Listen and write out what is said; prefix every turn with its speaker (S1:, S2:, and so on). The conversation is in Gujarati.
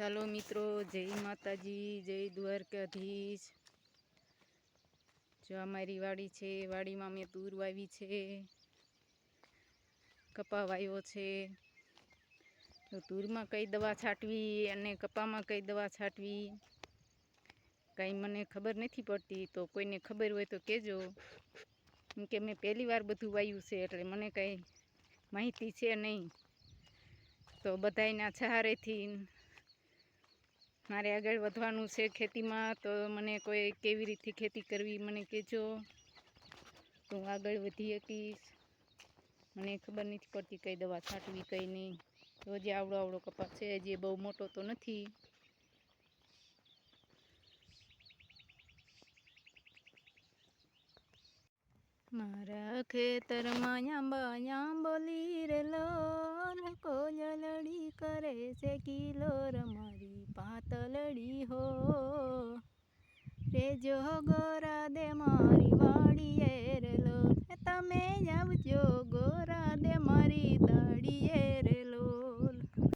S1: ચાલો મિત્રો, જય માતાજી, જય દ્વારકાધીશ. જો અમારી વાડી છે, વાડીમાં મેં તૂર વાવી છે કપા વાવ્યો છે. તો તૂરમાં કઈ દવા છાંટવી અને કપામાં કઈ દવા છાંટવી, કાંઈ મને ખબર નથી પડતી. તો કોઈને ખબર હોય તો કહેજો. કેમ કે મેં પહેલી વાર બધું વાવ્યું છે, એટલે મને કાંઈ માહિતી છે નહીં. તો બધાયના સહારેથી મારે આગળ વધવાનું છે ખેતીમાં, તો મને કોઈ કેવી રીતે ખેતી કરવી, મને કહેજો. તો હું આગળ વધી શકીશ. મને ખબર નથી પડતી કઈ દવા છાંટવી, કઈ નહીં. તો હજી આવડો આવડો કપાસ છે, હજી બહુ મોટો તો નથી. મારા ખેતરમાં યાંબા આંબોલી રે લોલ કોયલડી કરે છે કિલો મારી પાતલડી હો. રે જો ગોરા દે મારી વાડીએ રલો તમે આવજો ગોરા